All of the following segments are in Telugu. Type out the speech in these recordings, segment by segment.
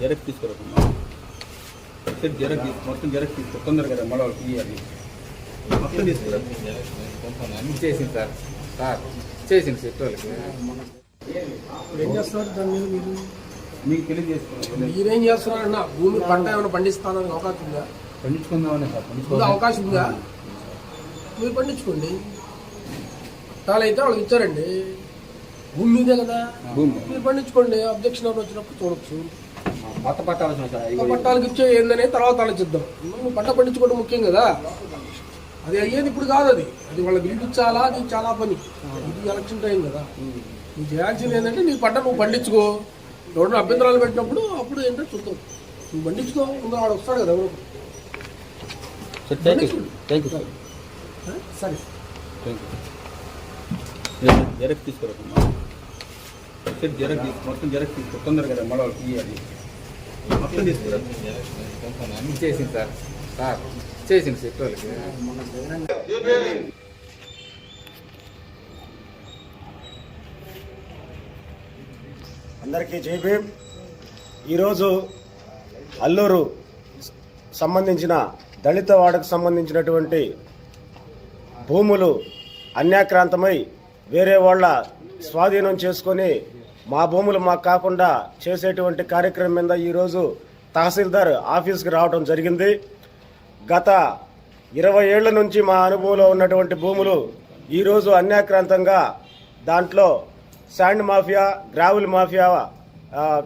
జెరక్స్ తీసుకురామ్మా సెట్ జెరక్స్ తీసుకో. మొత్తం జెరక్స్ తీసుకో. తొందరగా రా, మళ్ళీ ఇవ్వాలి మొత్తం తీసుకురా. చేసింది సార్. సార్ చేసింది సెట్ వాళ్ళకి ఏం చేస్తున్నారు దాని మీద మీరు? మీకు తెలియజేసుకున్నాం మీరేం చేస్తున్నారన్న భూమి పంట ఏమైనా పండిస్తానని అవకాశం ఉందా? పండించుకుందామనే సార్ అవకాశం ఉందా? మీరు పండించుకోండి. తాళైతే వాళ్ళకి ఇచ్చారండి. భూమి మీదే కదా? భూమి. మీరు పండించుకోండి. అబ్జెక్షన్ ఎవరు వచ్చినప్పుడు చూడొచ్చు. కొత్త ఇంకా పట్టాలకు ఇచ్చే ఏందనే తర్వాత ఆలోచిద్దాం. నువ్వు పంట పండించుకోవడం ముఖ్యం కదా. అది అయ్యేది ఇప్పుడు కాదు అది. అది వాళ్ళకి పిలిపించాలా అది చాలా పని. ఇది ఎలక్షన్ టైం కదా. నువ్వు చేయాల్సింది ఏంటంటే నీ పంట నువ్వు పండించుకో. ఎవరైనా అభ్యంతరాలు పెట్టినప్పుడు అప్పుడు ఏంటో చూద్దాం. నువ్వు పండించుకో ముందు వాడు వస్తాడు కదా ఎవరు. Sir thank you thank you sir ఆ? సరే. థ్యాంక్ యూ జెరక్స్ తీసుకురామ్మా సెట్ జెరక్స్ తీసుకో. మొత్తం జెరక్స్ తీసుకో. తొందరగా మళ్ళీ ఇవ్వాలి మొత్తం చేసింది సార్. సార్ చేసింది చెప్పాలి అందరికీ జై ఈరోజు అల్లూరు సంబంధించిన దళిత వాడకు సంబంధించినటువంటి భూములు అన్యాక్రాంతమై వేరే వాళ్ళ స్వాధీనం చేసుకొని మా భూములు మాకు కాకుండా చేసేటువంటి కార్యక్రమం మీద ఈరోజు తహసీల్దార్ ఆఫీస్కి రావడం జరిగింది. గత ఇరవై ఏళ్ళ నుంచి మా అనుభవంలో ఉన్నటువంటి భూములు ఈరోజు అన్యాక్రాంతంగా దాంట్లో శాండ్ మాఫియా గ్రావుల్ మాఫియా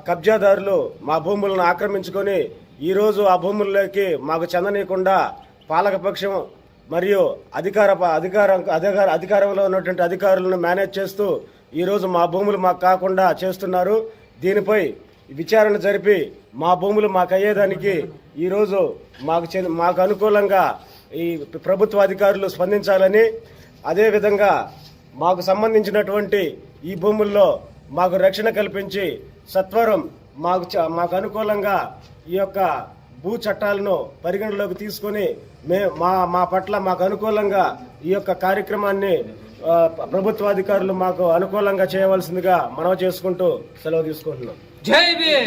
కబ్జాదారులు మా భూములను ఆక్రమించుకొని ఈరోజు ఆ భూముల్లోకి మాకు చెందనీయకుండా పాలకపక్షం మరియు అధికార అధికారం అధికార అధికారంలో ఉన్నటువంటి అధికారులను మేనేజ్ చేస్తూ ఈరోజు మా భూములు మాకు కాకుండా చేస్తున్నారు. దీనిపై విచారణ జరిపి మా భూములు మాకు అయ్యేదానికి ఈరోజు మాకు చెంది మాకు అనుకూలంగా ఈ ప్రభుత్వ అధికారులు స్పందించాలని అదేవిధంగా మాకు సంబంధించినటువంటి ఈ భూముల్లో మాకు రక్షణ కల్పించి సత్వరం మాకు చ- మాకు అనుకూలంగా ఈ యొక్క భూ చట్టాలను పరిగణలోకి తీసుకొని మే మా మా పట్ల మాకు అనుకూలంగా ఈ యొక్క కార్యక్రమాన్ని ఆ, ప్రభుత్వాధికారులు మాకు అనుకూలంగా చేయవలసిందిగా మనవి చేసుకుంటూ సెలవు తీసుకుంటున్నాం. జై భీమ్!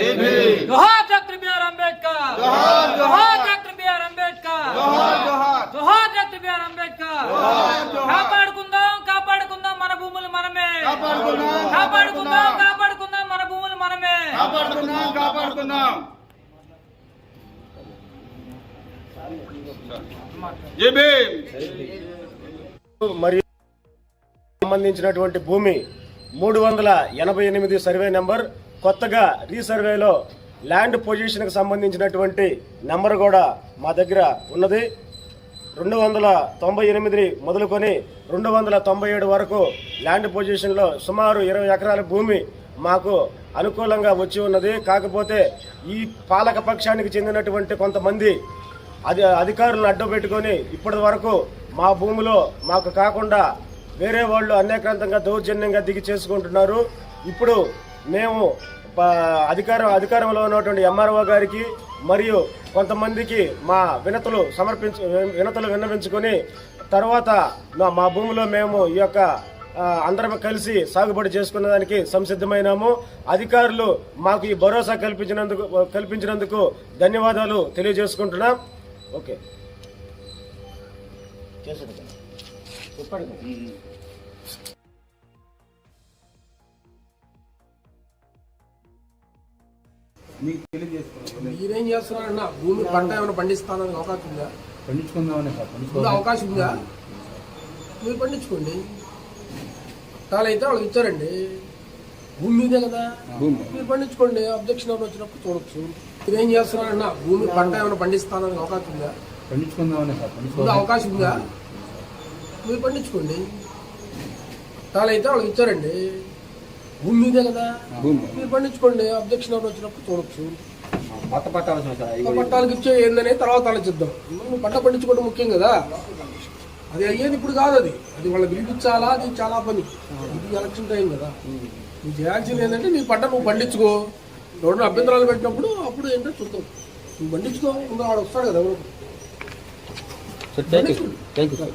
జోహార్ డాక్టర్ బిఆర్ అంబేద్కర్! జోహార్ జోహార్! Doctor B R Ambedkar! జోహార్ జోహార్! జోహార్ డాక్టర్ బిఆర్ అంబేద్కర్! కాపాడుకుందాం కాపాడుకుందాం మన భూములు మనమే! కాపాడుకుందాం కాపాడుకుందాం మన భూములు మనమే! మరియు సంబంధించినటువంటి భూమి మూడు వందల ఎనభై ఎనిమిది సర్వే నెంబర్. కొత్తగా రీసర్వేలో ల్యాండ్ పొజిషన్కి సంబంధించినటువంటి నెంబర్ కూడా మా దగ్గర ఉన్నది. రెండు వందల తొంభై ఎనిమిది మొదలుకొని రెండు వందల తొంభై ఏడు వరకు ల్యాండ్ పొజిషన్లో సుమారు ఇరవై ఎకరాల భూమి మాకు అనుకూలంగా వచ్చి ఉన్నది. కాకపోతే ఈ పాలక పక్షానికి చెందినటువంటి కొంతమంది అది అధికారులను అడ్డు పెట్టుకొని ఇప్పటి వరకు మా భూమిలో మాకు కాకుండా వేరే వాళ్ళు అన్యాక్రాంతంగా దౌర్జన్యంగా దిగి చేసుకుంటున్నారు. ఇప్పుడు మేము అధికారం అధికారంలో ఉన్నటువంటి ఎంఆర్ఓ గారికి మరియు కొంతమందికి మా వినతులు సమర్పించ వినతులు విన్నవించుకొని తర్వాత మా- మా భూమిలో మేము ఈ యొక్క అందరం కలిసి సాగుబడి చేసుకున్న దానికి సంసిద్ధమైనాము. అధికారులు మాకు ఈ భరోసా కల్పించినందుకు కల్పించినందుకు ధన్యవాదాలు తెలియజేసుకుంటున్నాం. ఓకే. చెప్పండి. మీకు మీరేం చేస్తున్నారన్న భూమి పంట ఏమైనా పండిస్తానని అవకాశం ఉందా? పండించుకుందామనే సార్ ఉందా? పండించుకోవాలి అవకాశం ఉందా? మీరు పండించుకోండి. తాళైతే వాళ్ళకి ఇచ్చారండి. భూమి మీదే కదా? భూమి. మీరు పండించుకోండి. అబ్జెక్షన్ ఎవరు వచ్చినప్పుడు చూడొచ్చు. మీరేం చేస్తున్నారన్న భూమి పంట ఏమైనా పండిస్తానని అవకాశం ఉందా? పండించుకుందామనే సార్ ఉందా? పండించుకోవాలి అవకాశం ఉందా? మీరు పండించుకోండి. తాళైతే వాళ్ళకి ఇచ్చారండి. భూమి మీదే కదా? మీరు పండించుకోండి అబ్జెక్షన్ ఎవరు వచ్చినప్పుడు చూడొచ్చు. కొత్త సార్ ఇంకా పట్టాలకు ఇచ్చే ఏందనే తర్వాత ఆలోచిద్దాం. నువ్వు పంట పండించుకోవడం ముఖ్యం కదా? అది అయ్యేది ఇప్పుడు కాదు అది. అది వాళ్ళకి పిలిపించాలా అది చాలా పని. ఇది ఎలక్షన్ టైం కదా. నువ్వు చేయాల్సింది ఏంటంటే నీ పంట నువ్వు పండించుకో. ఎవరైనా అభ్యంతరాలు పెట్టినప్పుడు అప్పుడు ఏంటో చూద్దాం. నువ్వు పండించుకో ముందు వాడు వస్తాడు కదా ఎవరు. Sir. Thank you thank you sir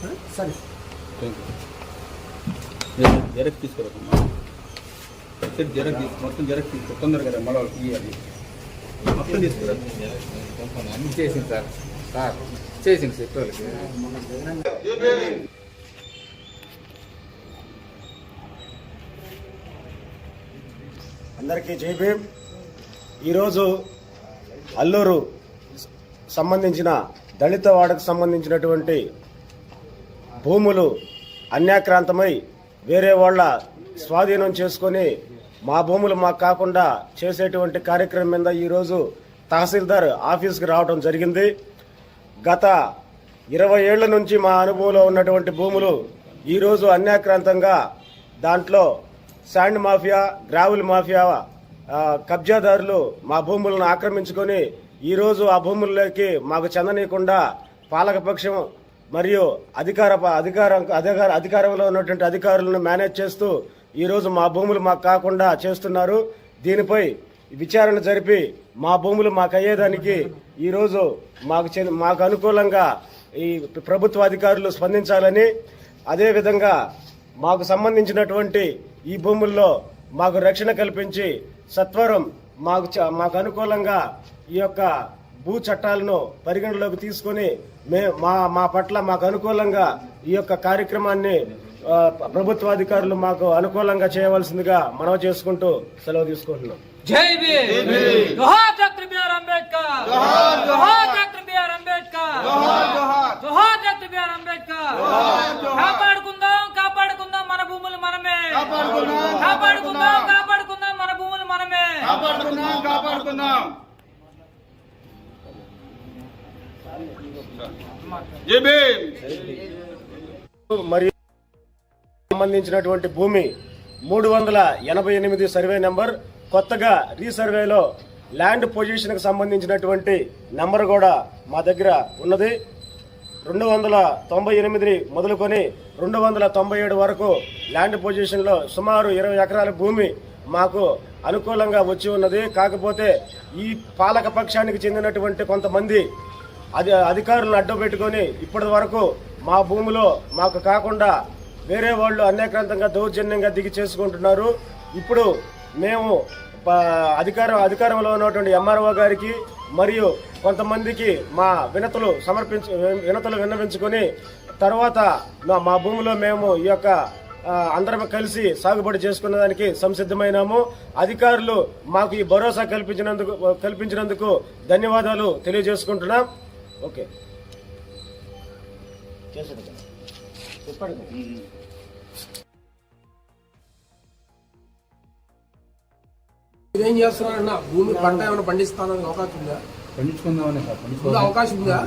ఆ? సరే థ్యాంక్ యూ జెరక్స్ తీసుకురామ్మా సెట్ జెరాక్స్ మొత్తం జెరాక్స్ తొందరగా రా, మళ్ళీ ఇవ్వాలి మొత్తం తీసుకురా. చేసింది సార్. సార్ చేసింది సార్ అందరికీ జైబీ ఈరోజు అల్లూరు సంబంధించిన దళిత వాడకు సంబంధించినటువంటి భూములు అన్యాక్రాంతమై వేరే వాళ్ళ స్వాధీనం చేసుకొని మా భూములు మాకు కాకుండా చేసేటువంటి కార్యక్రమం మీద ఈరోజు తహసీల్దార్ ఆఫీస్కి రావడం జరిగింది. గత ఇరవై ఏళ్ళ నుంచి మా అనుభవంలో ఉన్నటువంటి భూములు ఈరోజు అన్యాక్రాంతంగా దాంట్లో శాండ్ మాఫియా గ్రావుల్ మాఫియా కబ్జాదారులు మా భూములను ఆక్రమించుకొని ఈరోజు ఆ భూముల్లోకి మాకు చెందనీయకుండా పాలకపక్షం మరియు అధికార అధికారం అధికార అధికారంలో ఉన్నటువంటి అధికారులను మేనేజ్ చేస్తూ ఈరోజు మా భూములు మాకు కాకుండా చేస్తున్నారు. దీనిపై విచారణ జరిపి మా భూములు మాకు అయ్యేదానికి ఈరోజు మాకు చెంది- మాకు అనుకూలంగా ఈ ప్రభుత్వ అధికారులు స్పందించాలని అదేవిధంగా మాకు సంబంధించినటువంటి ఈ భూముల్లో మాకు రక్షణ కల్పించి సత్వరం మాకు చ- మాకు అనుకూలంగా ఈ యొక్క భూ చట్టాలను పరిగణలోకి తీసుకొని మే మా మా పట్ల మాకు అనుకూలంగా ఈ యొక్క కార్యక్రమాన్ని ఆ, ప్రభుత్వాధికారులు మాకు అనుకూలంగా చేయవలసిందిగా మనవి చేసుకుంటూ సెలవు తీసుకుంటున్నాం. జై డాక్టర్ బిఆర్ అంబేద్కర్! జోహార్ డాక్టర్ బిఆర్ అంబేద్కర్! జోహార్ డాక్టర్ బిఆర్ అంబేద్కర్! కాపాడుకుందాం కాపాడుకుందాం మన భూములు మనమే! కాపాడుకుందాం కాపాడుకుందాం మన భూములు మనమే! కాపాడుకుందాం మరియు సంబంధించినటువంటి భూమి మూడు వందల ఎనభై ఎనిమిది సర్వే నెంబర్ కొత్తగా రీసర్వేలో ల్యాండ్ పొజిషన్కి సంబంధించినటువంటి నెంబర్ కూడా మా దగ్గర ఉన్నది. రెండు వందల తొంభై ఎనిమిది మొదలుకొని రెండు వందల తొంభై ఏడు వరకు ల్యాండ్ పొజిషన్లో సుమారు ఇరవై ఎకరాల భూమి మాకు అనుకూలంగా వచ్చి ఉన్నది. కాకపోతే ఈ పాలక పక్షానికి చెందినటువంటి కొంతమంది అది అధికారులను అడ్డు పెట్టుకొని ఇప్పటి వరకు మా భూమిలో మాకు కాకుండా వేరే వాళ్ళు అన్యాక్రాంతంగా దౌర్జన్యంగా దిగి చేసుకుంటున్నారు. ఇప్పుడు మేము ప- అధికారం అధికారంలో ఉన్నటువంటి ఎంఆర్ఓ గారికి మరియు కొంతమందికి మా వినతులు సమర్పించ వినతులు విన్నవించుకొని తర్వాత మా- మా భూమిలో మేము ఈ యొక్క అందరం కలిసి సాగుబడి చేసుకునేదానికి సంసిద్ధమైనాము. అధికారులు మాకు ఈ భరోసా కల్పించినందుకు కల్పించినందుకు ధన్యవాదాలు తెలియజేసుకుంటున్నాం. ఓకే. చెప్పండి. మీరేం చేస్తున్నారన్న? భూమి పంట ఏమైనా పండిస్తానని అవకాశం ఉందా? పండించుకుందామని సార్ ఉందా? అవకాశం ఉందా?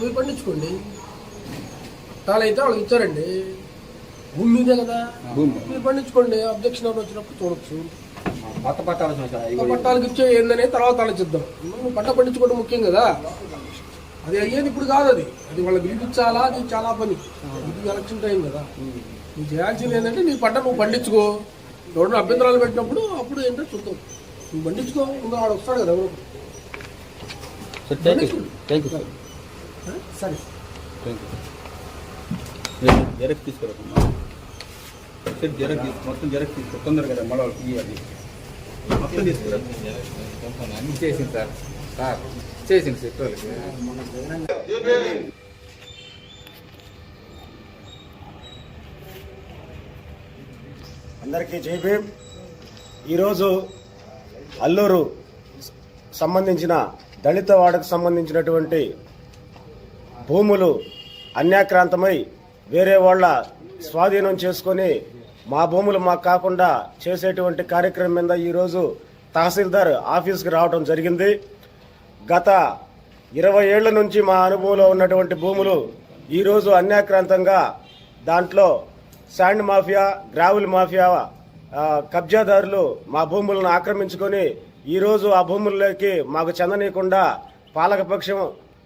మీరు పండించుకోండి. అయితే వాళ్ళకి ఇచ్చారండి. భూమి మీదే కదా? భూమి. మీరు పండించుకోండి. అబ్జెక్షన్ ఎవరు వచ్చినప్పుడు చూడొచ్చు. కొత్త పట్టాల్సిన సార్ అవి కూడా పట్టాలకు ఇచ్చే ఏందనే తర్వాత ఆలోచిద్దాం. నువ్వు పంట పండించుకోవడం ముఖ్యం కదా? అది అయ్యేది ఇప్పుడు కాదు అది. అది వాళ్ళ పిలిపించాలా అది చాలా పని. ఇది ఎలక్షన్ టైం కదా. నువ్వు చేయాల్సింది ఏంటంటే నీ పంట నువ్వు పండించుకో. ఎవరైనా అభ్యంతరాలు పెట్టినప్పుడు అప్పుడు ఏంటో చూద్దాం. నువ్వు పండించుకో ఇంకా వాడు వస్తాడు కదా ఎవరు. Sir thank you thank you sir? సరే థ్యాంక్ యూ జెరాక్స్ తీసుకురా సెట్ జెరాక్స్ తీసుకో మొత్తం జెరాక్స్ తీసుకో తొందరగా రా, మళ్ళీ వాళ్ళకి ఇవ్వాలి మొత్తం తీసుకురా. చేసింది సార్ సార్ చేసింది సెక్టర్లకి అందరికీ జై భీమ్. ఈరోజు అల్లూరు సంబంధించిన దళిత వాడకు సంబంధించినటువంటి భూములు అన్యాక్రాంతమై వేరే వాళ్ళ స్వాధీనం చేసుకొని మా భూములు మాకు కాకుండా చేసేటువంటి కార్యక్రమం మీద ఈరోజు తహసీల్దార్ ఆఫీస్కి రావడం జరిగింది. గత ఇరవై ఏళ్ళ నుంచి మా అనుభవంలో ఉన్నటువంటి భూములు ఈరోజు అన్యాక్రాంతంగా దాంట్లో శాండ్ మాఫియా గ్రావుల్ మాఫియా కబ్జాదారులు మా భూములను ఆక్రమించుకొని ఈరోజు ఆ భూముల్లోకి మాకు చెందనీయకుండా పాలకపక్షం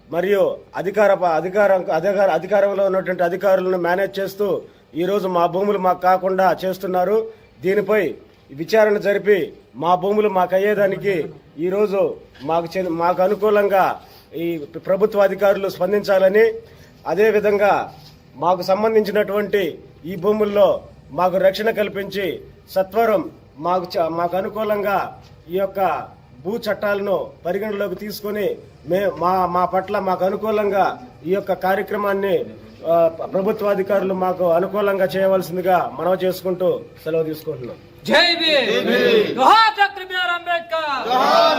మరియు అధికార అధికారం అధికార అధికారంలో ఉన్నటువంటి అధికారులను మేనేజ్ చేస్తూ ఈరోజు మా భూములు మాకు కాకుండా చేస్తున్నారు. దీనిపై విచారణ జరిపి మా భూములు మాకు అయ్యేదానికి ఈరోజు మాకు మాకు అనుకూలంగా ఈ ప్రభుత్వ అధికారులు స్పందించాలని అదేవిధంగా మాకు సంబంధించినటువంటి ఈ భూముల్లో మాకు రక్షణ కల్పించి సత్వరం మాకు చ- మాకు అనుకూలంగా ఈ యొక్క భూ చట్టాలను పరిగణలోకి తీసుకొని మే మా మా పట్ల మాకు అనుకూలంగా ఈ యొక్క కార్యక్రమాన్ని ప్రభుత్వాధికారులు మాకు అనుకూలంగా చేయవలసిందిగా మనవి చేసుకుంటూ సెలవు తీసుకుంటున్నాం. జై భీమ్! జోహార్ డాక్టర్ బిఆర్ అంబేద్కర్!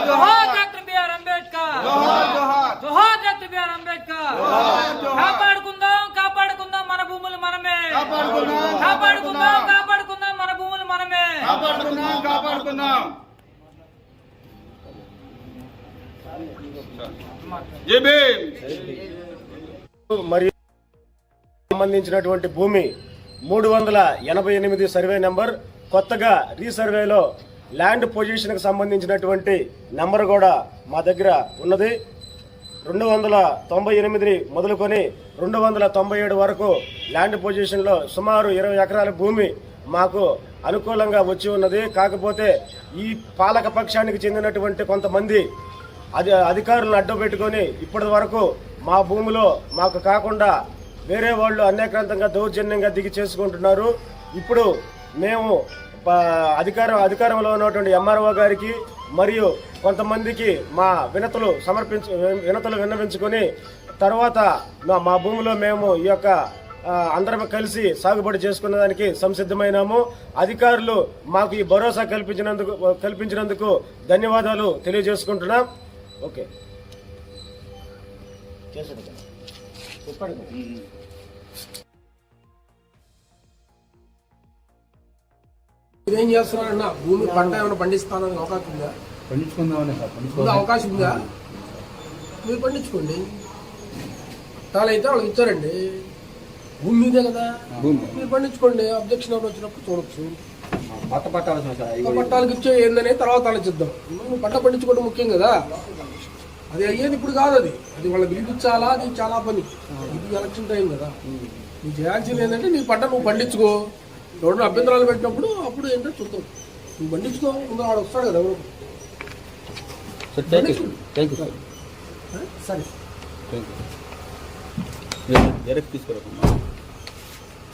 జోహార్ డాక్టర్ బిఆర్ అంబేద్కర్! జోహార్ డాక్టర్ బిఆర్ అంబేద్కర్! కాపాడుకుందాం కాపాడుకుందాం మన భూములు మనమే! కాపాడుకుందాం! కాపాడుకుందాం మన భూములు మనమే! కాపాడుకుందాం కాపాడుకుందాం! మరియు సంబంధించినటువంటి భూమి మూడు వందల ఎనభై ఎనిమిది సర్వే నెంబర్ కొత్తగా రీసర్వేలో ల్యాండ్ పొజిషన్కి సంబంధించినటువంటి నెంబర్ కూడా మా దగ్గర ఉన్నది. రెండు వందల తొంభై ఎనిమిది మొదలుకొని రెండు వందల తొంభై ఏడు వరకు ల్యాండ్ పొజిషన్లో సుమారు ఇరవై ఎకరాల భూమి మాకు అనుకూలంగా వచ్చి ఉన్నది. కాకపోతే ఈ పాలక పక్షానికి చెందినటువంటి కొంతమంది అది అధికారులను అడ్డు పెట్టుకొని ఇప్పటి వరకు మా భూమిలో మాకు కాకుండా వేరే వాళ్ళు అన్యాక్రాంతంగా దౌర్జన్యంగా దిగి చేసుకుంటున్నారు. ఇప్పుడు మేము అధికారం అధికారంలో ఉన్నటువంటి ఎంఆర్ఓ గారికి మరియు కొంతమందికి మా వినతులు సమర్పించు వినతులు విన్నవించుకొని తర్వాత మా- మా భూమిలో మేము ఈ యొక్క అందరం కలిసి సాగుబడి చేసుకున్న దానికి సంసిద్ధమైనాము. అధికారులు మాకు ఈ భరోసా కల్పించినందుకు కల్పించినందుకు ధన్యవాదాలు తెలియజేసుకుంటున్నాం. ఓకే. చేసాడు కదా. చెప్పాడు. కదా. ఇదేం చేస్తున్నారన్న భూమి పంట ఏమైనా పండిస్తానని అవకాశం ఉందా? పండించుకుందామని సార్ ఉందా? అవకాశం ఉందా? మీరు పండించుకోండి. పట్టాలు అయితే వాళ్ళకి ఇచ్చారండి. భూమి మీదే కదా? భూమి. మీరు పండించుకోండి. అబ్జెక్షన్ ఎవరు వచ్చినప్పుడు చూడొచ్చు. పట్ట ఆ పట్టాలకు ఇచ్చే ఏందనే తర్వాత ఆలోచిద్దాం. నువ్వు పంట పండించుకోవడం ముఖ్యం కదా? అది అయ్యేది ఇప్పుడు కాదు అది. అది వాళ్ళ పిలిపించాలా అది చాలా పని. ఇది ఎలక్షన్ టైం కదా. నువ్వు చేయాల్సింది ఏంటంటే నీ పంట నువ్వు పండించుకో. ఎవరు అభ్యంతరాలు పెట్టినప్పుడు అప్పుడు ఏంటో చూద్దాం. నువ్వు పండించుకో ముందు వాడు వస్తాడు కదా ఎవరు. Sir thank you thank you sir. ఆ? సరే. జెరక్స్ తీసుకురామ్మా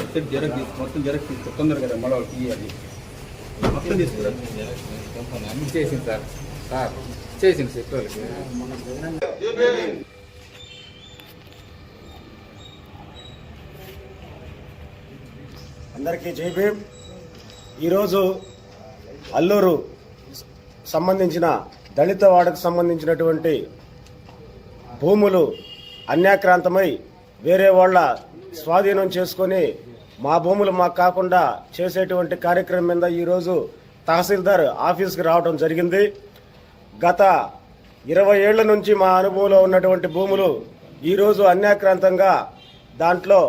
సార్ జెరక్స్ తీసుకో మొత్తం జెరక్స్ తీసుకో. తొందరగా మళ్ళీ వాళ్ళకి ఇవ్వాలి మొత్తం చేసింది సార్. సార్ చేసింది చెప్పాలి అందరికీ జై భీమ్. ఈరోజు అల్లూరు సంబంధించిన దళిత వాడకు సంబంధించినటువంటి భూములు అన్యాక్రాంతమై వేరే వాళ్ళ స్వాధీనం చేసుకొని మా భూములు మాకు కాకుండా చేసేటువంటి కార్యక్రమం మీద ఈరోజు తహసీల్దార్ ఆఫీస్కి రావడం జరిగింది. గత ఇరవై ఏళ్ళ నుంచి మా అనుభవంలో ఉన్నటువంటి భూములు ఈరోజు అన్యాక్రాంతంగా దాంట్లో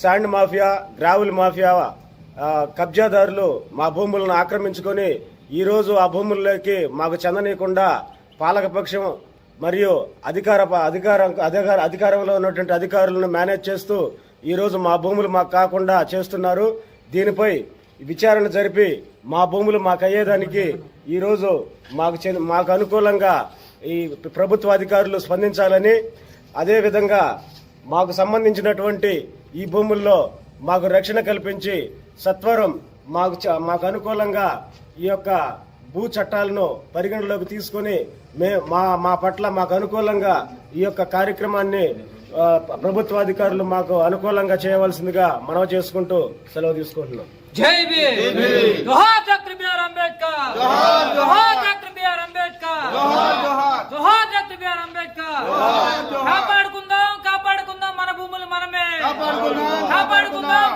శాండ్ మాఫియా గ్రావుల్ మాఫియా కబ్జాదారులు మా భూములను ఆక్రమించుకొని ఈరోజు ఆ భూముల్లోకి మాకు చెందనీయకుండా పాలకపక్షం మరియు అధికార అధికారం అధికార అధికారంలో ఉన్నటువంటి అధికారులను మేనేజ్ చేస్తూ ఈరోజు మా భూములు మాకు కాకుండా చేస్తున్నారు. దీనిపై విచారణ జరిపి మా భూములు మాకు అయ్యేదానికి ఈరోజు మాకు చెంది- మాకు అనుకూలంగా ఈ ప్రభుత్వ అధికారులు స్పందించాలని అదేవిధంగా మాకు సంబంధించినటువంటి ఈ భూముల్లో మాకు రక్షణ కల్పించి సత్వరం మాకు చ- మాకు అనుకూలంగా ఈ యొక్క భూ చట్టాలను పరిగణలోకి తీసుకొని మే మా మా పట్ల మాకు అనుకూలంగా ఈ యొక్క కార్యక్రమాన్ని ఆ, ప్రభుత్వాధికారులు మాకు అనుకూలంగా చేయవలసిందిగా మనవి చేసుకుంటూ సెలవు తీసుకుంటున్నాం. జై భీమ్! జోహార్ డాక్టర్ బిఆర్ అంబేద్కర్! జోహార్ డాక్టర్ బిఆర్ అంబేద్కర్! జోహార్ డాక్టర్ బిఆర్ అంబేద్కర్! కాపాడుకుందాం కాపాడుకుందాం మన భూములు మనమే! కాపాడుకుందాం!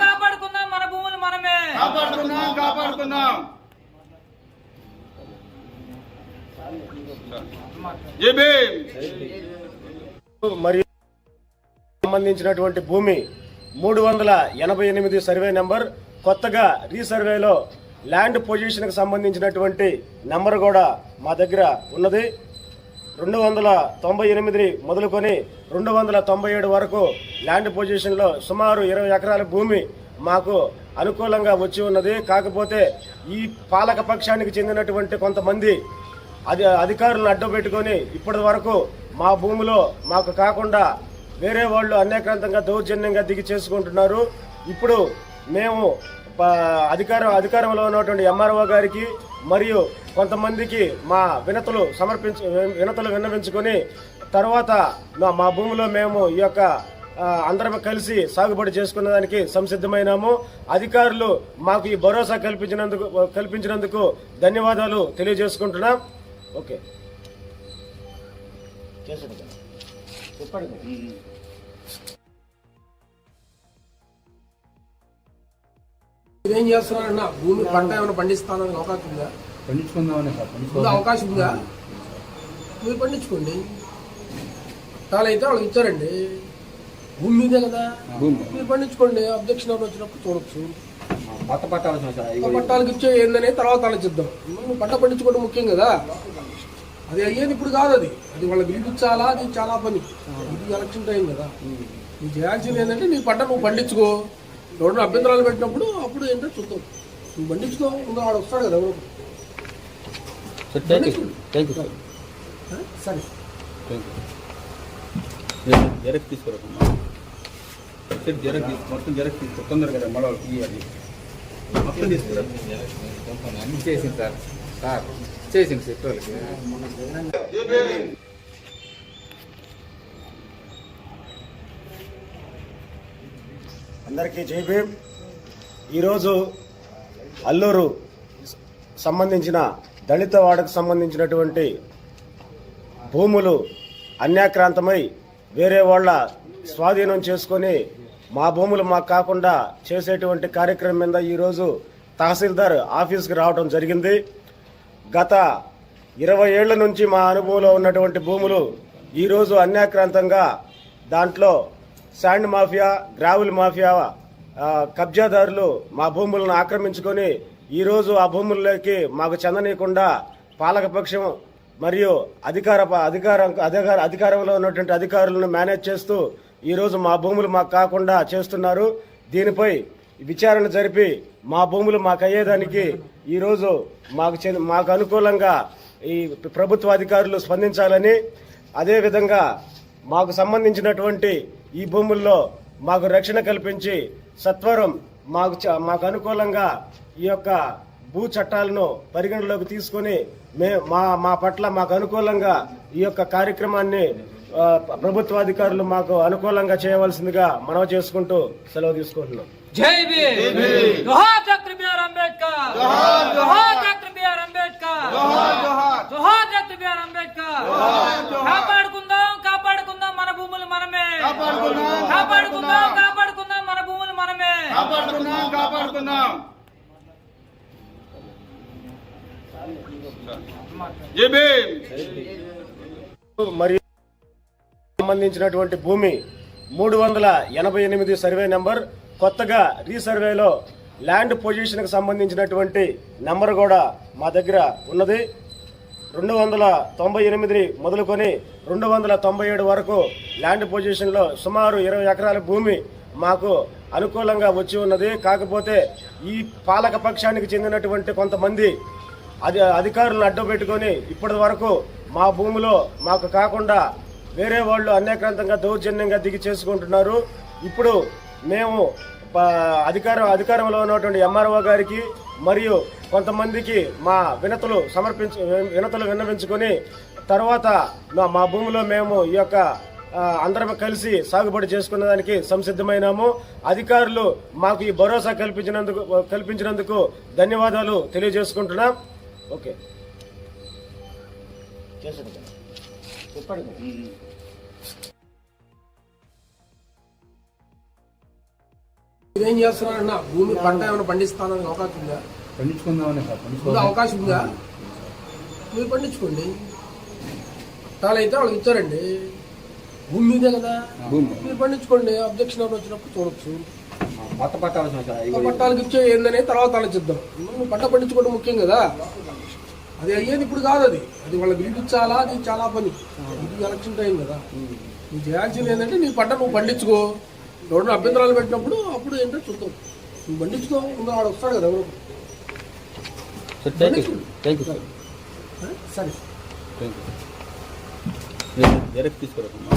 కాపాడుకుందాం మన భూములు మనమే! కాపాడుకుందాం కాపాడుకుందాం! జై భీమ్! మరియు సంబంధించినటువంటి భూమి మూడు వందల ఎనభై ఎనిమిది సర్వే నెంబర్ కొత్తగా రీసర్వేలో ల్యాండ్ పొజిషన్కి సంబంధించినటువంటి నెంబర్ కూడా మా దగ్గర ఉన్నది. రెండు వందల తొంభై ఎనిమిది మొదలుకొని రెండు వందల తొంభై ఏడు వరకు ల్యాండ్ పొజిషన్లో సుమారు ఇరవై ఎకరాల భూమి మాకు అనుకూలంగా వచ్చి ఉన్నది. కాకపోతే ఈ పాలక పక్షానికి చెందినటువంటి కొంతమంది అది అధికారులను అడ్డు పెట్టుకొని ఇప్పటి వరకు మా భూమిలో మాకు కాకుండా వేరే వాళ్ళు అన్యాక్రాంతంగా దౌర్జన్యంగా దిగి చేసుకుంటున్నారు. ఇప్పుడు మేము ప- అధికారం అధికారంలో ఉన్నటువంటి ఎంఆర్ఓ గారికి మరియు కొంతమందికి మా వినతులు సమర్పించు వినతులు విన్నవించుకొని తర్వాత మా- మా భూమిలో మేము ఈ యొక్క అందరం కలిసి సాగుబడి చేసుకునేదానికి సంసిద్ధమైనాము. అధికారులు మాకు ఈ భరోసా కల్పించినందుకు కల్పించినందుకు ధన్యవాదాలు తెలియజేసుకుంటున్నాం. ఓకే. చెప్పండి. మీరేం చేస్తున్నారన్న? భూమి పంట ఏమైనా పండిస్తానని అవకాశం ఉందా? పండించుకుందామని పండించుకుందాం అవకాశం ఉందా? మీరు పండించుకోండి. చాలా అయితే వాళ్ళకి ఇచ్చారండి. భూమి మీదే కదా? మీరు పండించుకోండి. అబ్జెక్షన్ ఎవరు వచ్చినప్పుడు చూడొచ్చు. సార్ ఆ పట్టాలకు ఇచ్చే ఏందనే తర్వాత ఆలోచిద్దాం. నువ్వు పంట పండించుకోవడం ముఖ్యం కదా? అది అయ్యేది ఇప్పుడు కాదు అది. అది వాళ్ళకి పిలిపించాలా అది చాలా పని. ఇది ఎలక్షన్ టైం కదా. నువ్వు చేయాల్సింది ఏంటంటే నీ పంట నువ్వు పండించుకో. ఎవరైనా అభ్యంతరాలు పెట్టినప్పుడు అప్పుడు ఏంటో చూద్దాం. నువ్వు పండించుకో ఇంకా వాడు వస్తాడు కదా ఎవరు? సరే. జరక్ తీసుకురాకుండా సెట్ జరక్ తీసుకో. మొత్తం జరక్ తీసుకో. తొందరగా మళ్ళీ వాళ్ళకి ఇవ్వాలి మొత్తం తీసుకురా. అన్ని చేసింది సార్. సార్ చేసింది సెక్టర్లకి అందరికీ జై ఈరోజు అల్లూరు సంబంధించిన దళిత వాడకు సంబంధించినటువంటి భూములు అన్యాక్రాంతమై వేరే వాళ్ళ స్వాధీనం చేసుకొని మా భూములు మాకు కాకుండా చేసేటువంటి కార్యక్రమం మీద ఈరోజు తహసీల్దార్ ఆఫీస్కి రావడం జరిగింది. గత ఇరవై ఏళ్ళ నుంచి మా అనుభవంలో ఉన్నటువంటి భూములు ఈరోజు అన్యాక్రాంతంగా దాంట్లో శాండ్ మాఫియా గ్రావుల్ మాఫియా కబ్జాదారులు మా భూములను ఆక్రమించుకొని ఈరోజు ఆ భూముల్లోకి మాకు చెందనీయకుండా పాలకపక్షం మరియు అధికార అధికారం అధికార అధికారంలో ఉన్నటువంటి అధికారులను మేనేజ్ చేస్తూ ఈరోజు మా భూములు మాకు కాకుండా చేస్తున్నారు. దీనిపై విచారణ జరిపి మా భూములు మాకు అయ్యేదానికి ఈరోజు మాకు మాకు అనుకూలంగా ఈ ప్రభుత్వ అధికారులు స్పందించాలని అదేవిధంగా మాకు సంబంధించినటువంటి ఈ భూముల్లో మాకు రక్షణ కల్పించి సత్వరం మాకు చ- మాకు అనుకూలంగా ఈ యొక్క భూ చట్టాలను పరిగణలోకి తీసుకొని మే మా మా పట్ల మాకు అనుకూలంగా ఈ యొక్క కార్యక్రమాన్ని ఆ, ప్రభుత్వ అధికారులు మాకు అనుకూలంగా చేయవలసిందిగా మనవి చేసుకుంటూ సెలవు తీసుకుంటున్నాం. జై భీమ్! జోహార్ డాక్టర్ బిఆర్ అంబేద్కర్! జోహార్ డాక్టర్ బిఆర్ అంబేద్కర్! జోహార్ డాక్టర్ బిఆర్ అంబేద్కర్! కాపాడుకుందాం! భూములు మనమే. కాపాడుకుందాం కాపాడుకుందాం మన భూములు మనమే. కాపాడుకుందాం కాపాడుకుందాం. మరియు సంబంధించినటువంటి భూమి మూడు వందల ఎనభై ఎనిమిది సర్వే నెంబర్ కొత్తగా రీసర్వేలో ల్యాండ్ పొజిషన్కి సంబంధించినటువంటి నెంబర్ కూడా మా దగ్గర ఉన్నది. రెండు వందల తొంభై ఎనిమిది మొదలుకొని రెండు వందల తొంభై ఏడు వరకు ల్యాండ్ పొజిషన్లో సుమారు ఇరవై ఎకరాల భూమి మాకు అనుకూలంగా వచ్చి ఉన్నది. కాకపోతే ఈ పాలక పక్షానికి చెందినటువంటి కొంతమంది అది అధికారులను అడ్డు పెట్టుకొని ఇప్పటి వరకు మా భూమిలో మాకు కాకుండా వేరే వాళ్ళు అనేకాంతంగా దౌర్జన్యంగా దిగి చేసుకుంటున్నారు. ఇప్పుడు మేము అధికారం అధికారంలో ఉన్నటువంటి ఎంఆర్ఓ గారికి మరియు కొంతమందికి మా వినతులు సమర్పించు వినతులు విన్నవించుకొని తర్వాత మా- మా భూమిలో మేము ఈ యొక్క అందరం కలిసి సాగుబడి చేసుకున్న దానికి సంసిద్ధమైనాము. అధికారులు మాకు ఈ భరోసా కల్పించినందుకు కల్పించినందుకు ధన్యవాదాలు తెలియజేసుకుంటున్నాం. ఓకే. చెప్పండి. మీరేం చేస్తున్నారన్న? భూమి పంట ఏమైనా పండిస్తానని అవకాశం ఉందా? పండించుకుందామని పండించుకుందాం అవకాశం ఉందా? మీరు పండించుకోండి. చాలా అయితే వాళ్ళకి ఇచ్చారండి. భూమి మీదే కదా? మీరు పండించుకోండి. అబ్జెక్షన్ ఎవరు వచ్చినప్పుడు చూడొచ్చు. కొత్త ఆ పట్టాలకు ఇచ్చే ఏందనే తర్వాత ఆలోచిద్దాం. నువ్వు పంట పండించుకోవడం ముఖ్యం కదా? అది అయ్యేది ఇప్పుడు కాదు అది. అది వాళ్ళకి పిలిపించాలా అది చాలా పని. ఇది ఎలక్షన్ టైం కదా. నువ్వు చేయాల్సింది ఏంటంటే నీ పంట నువ్వు పండించుకో. ఎవరైనా అభ్యంతరాలు పెట్టినప్పుడు అప్పుడు ఏంటో చూద్దాం. నువ్వు పండించుకో ఇంకా వాడు వస్తాడు కదా ఎవరు? సరే. తీసుకురాకుండా